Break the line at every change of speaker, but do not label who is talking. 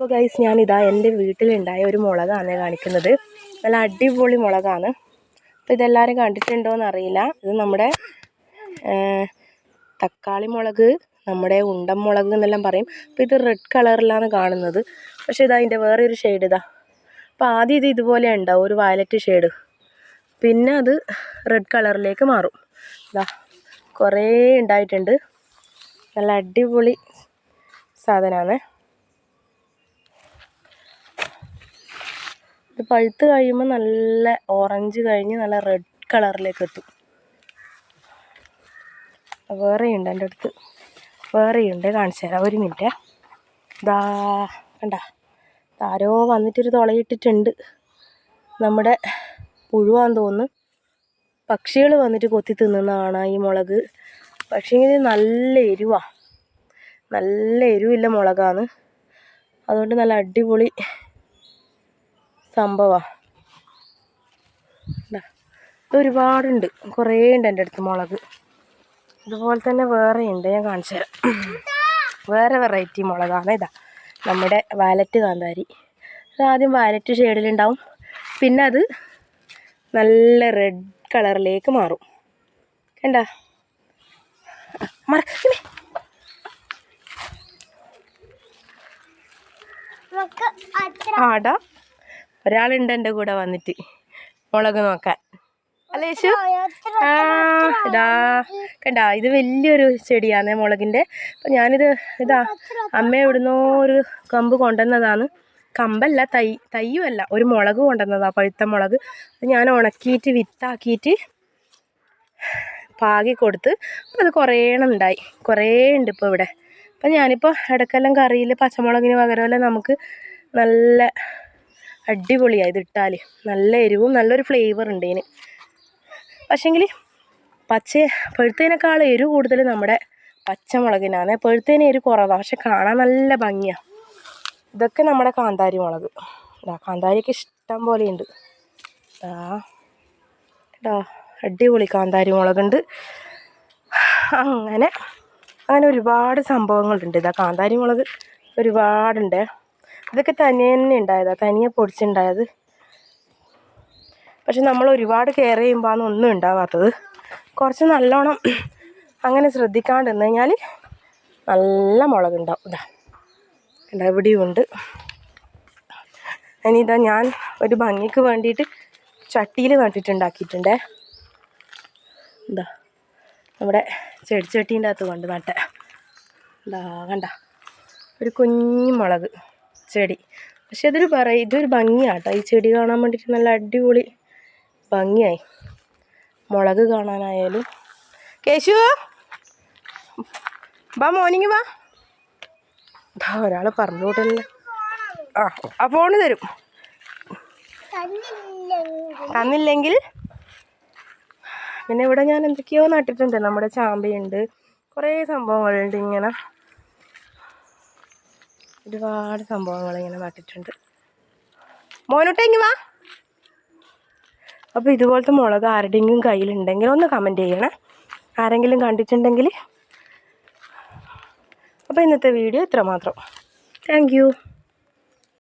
അപ്പോൾ ഗൈസ് ഞാനിതാ എന്റെ വീട്ടിലുണ്ടായ ഒരു മുളകാണ് കാണിക്കുന്നത്. നല്ല അടിപൊളി മുളകാണ്. അപ്പോൾ ഇതെല്ലാവരും കണ്ടിട്ടുണ്ടോയെന്ന് അറിയില്ല ഇത് നമ്മുടെ തക്കാളി മുളക് നമ്മുടെ ഉണ്ടൻ മുളക് എന്നെല്ലാം പറയും. അപ്പോൾ ഇത് റെഡ് കളറിലാണ് കാണുന്നത്. പക്ഷേ ഇതാ അതിന്റെ വേറെ ഒരു ഷെയ്ഡ് ഇതാ. അപ്പോൾ ആദ്യം ഇത് ഇതുപോലെ ഉണ്ടാവും ഒരു വയലറ്റ് ഷെയ്ഡ് പിന്നെ അത് റെഡ് കളറിലേക്ക് മാറും. ഇതാ കുറേ ഉണ്ടായിട്ടുണ്ട്. നല്ല അടിപൊളി സാധനമാണ്. ഇത് പഴുത്ത് കഴിയുമ്പോൾ നല്ല ഓറഞ്ച് കഴിഞ്ഞ് നല്ല റെഡ് കളറിലേക്ക് എത്തും. വേറെയുണ്ട് എന്റെ അടുത്ത്. വേറെയുണ്ട്. കാണിച്ചു തരാം. ഒരു മിനിറ്റ് ദാ കണ്ട. ആരോ വന്നിട്ടൊരു തുളയിട്ടിട്ടുണ്ട്. നമ്മുടെ പുഴുവാന്ന് തോന്നുന്നു. പക്ഷികൾ വന്നിട്ട് കൊത്തി തിന്നുന്നതാണ് ഈ മുളക്. പക്ഷേ ഇത് നല്ല എരിവാണ് നല്ല എരിവില്ല മുളകാണ് അതുകൊണ്ട് നല്ല അടിപൊളി സംഭവമാണ് ഒരുപാടുണ്ട്. കുറേ ഉണ്ട് എന്റെ അടുത്ത് മുളക്. ഇതുപോലെ തന്നെ വേറെ ഉണ്ട് ഞാൻ കാണിച്ചു തരാം. വേറെ വെറൈറ്റി മുളകാണ് ഇതാ നമ്മുടെ വാലറ്റ് കാന്താരി. അത് ആദ്യം വാലറ്റ് ഷെയ്ഡിലുണ്ടാവും പിന്നെ അത് നല്ല റെഡ് കളറിലേക്ക് മാറും. കണ്ട? മറ
നമുക്ക് അത്ര
ആടാ. ഒരാളുണ്ട് എന്റെ കൂടെ വന്നിട്ട്. മുളക് നോക്കാൻ. അല്ലേ യേശു? ആ ഇതാ കണ്ട ഇത് വലിയൊരു ചെടിയാണ് മുളകിന്റെ. അപ്പം ഞാനിത് ഇതാ അമ്മ എവിടുന്നോ ഒരു കമ്പ് കൊണ്ടുവന്നതാണ്. കമ്പല്ല തൈ തയ്യുമല്ല ഒരു മുളക് കൊണ്ടുവന്നതാണ് പഴുത്ത മുളക്. അത് ഞാൻ ഉണക്കിയിട്ട് വിത്താക്കിയിട്ട് പാകി കൊടുത്ത് അപ്പോൾ അത് കുറേ ഉണ്ടായി. കുറേ ഉണ്ട് ഇപ്പോൾ ഇവിടെ. അപ്പം ഞാനിപ്പോൾ ഇടയ്ക്കെല്ലാം കറിയിൽ പച്ചമുളകിന് പകരമല്ല നമുക്ക് നല്ല അടിപൊളിയാണ് ഇതിട്ടാൽ നല്ല എരിവും നല്ലൊരു ഫ്ലേവർ ഉണ്ട് ഇതിന്. പക്ഷേങ്കിൽ പച്ച പഴുത്തതിനേക്കാൾ എരിവ് കൂടുതൽ നമ്മുടെ പച്ചമുളകിനാണ്. പഴുത്തതിന് എരിവ് കുറവാണ് പക്ഷെ കാണാൻ നല്ല ഭംഗിയാണ് ഇതൊക്കെ നമ്മുടെ കാന്താരി മുളക്. ഇതാ കാന്താരിയൊക്കെ ഇഷ്ടം പോലെ ഉണ്ട് ഇതാ കേട്ടോ അടിപൊളി കാന്താരി മുളകുണ്ട്. അങ്ങനെ അങ്ങനെ ഒരുപാട് സംഭവങ്ങളുണ്ട്. ഇതാ കാന്താരി മുളക് ഒരുപാടുണ്ട്. ഇതൊക്കെ തനിയെ തന്നെ ഉണ്ടായതാണ് തനിയെ പൊടിച്ചുണ്ടായത്. പക്ഷെ നമ്മൾ ഒരുപാട് കെയർ ചെയ്യുമ്പോഴാണ് ഒന്നും ഉണ്ടാവാത്തത്. കുറച്ച് നല്ലോണം അങ്ങനെ ശ്രദ്ധിക്കാണ്ട് നിന്ന് കഴിഞ്ഞാൽ നല്ല മുളകുണ്ടാവും ഇതാ ഇതാ ഇവിടെയും ഉണ്ട്. ഇനിയിതാ ഞാൻ ഒരു ഭംഗിക്ക് വേണ്ടിയിട്ട് ചട്ടിയിൽ നട്ടിട്ടുണ്ടാക്കിയിട്ടുണ്ടേ എന്താ നമ്മുടെ ചെടിച്ചട്ടീന്റെ അകത്ത് കൊണ്ട് നട്ടെ. എന്താ കണ്ട ഒരു കുഞ്ഞു മുളക്. ചെടി. പക്ഷെ ഇതൊരു പറയും ഇതൊരു ഭംഗിയാട്ടോ. ഈ ചെടി കാണാൻ വേണ്ടിയിട്ട് നല്ല അടിപൊളി ഭംഗിയായി. മുളക് കാണാനായാലും. കേശു! വാ മോർണിംഗ് വാ. ഒരാൾ പറഞ്ഞു വിടല്ലേ ആ ആ ഫോണ് തരും.
തന്നില്ലെങ്കിൽ.
പിന്നെ ഇവിടെ ഞാൻ എന്തൊക്കെയോ നട്ടിട്ടുണ്ട്. നമ്മുടെ ചാമ്പയുണ്ട്. കുറേ സംഭവങ്ങളുണ്ട് ഇങ്ങനെ. ഒരുപാട് സംഭവങ്ങൾ ഇങ്ങനെ നട്ടിട്ടുണ്ട് മോനോട്ടെങ്കിൽ വാ. അപ്പോൾ ഇതുപോലത്തെ മുളക് ആരുടെയെങ്കിലും കയ്യിലുണ്ടെങ്കിൽ ഒന്ന് കമന്റ് ചെയ്യണേ. ആരെങ്കിലും കണ്ടിട്ടുണ്ടെങ്കിൽ. അപ്പോൾ ഇന്നത്തെ വീഡിയോ ഇത്രമാത്രം. താങ്ക്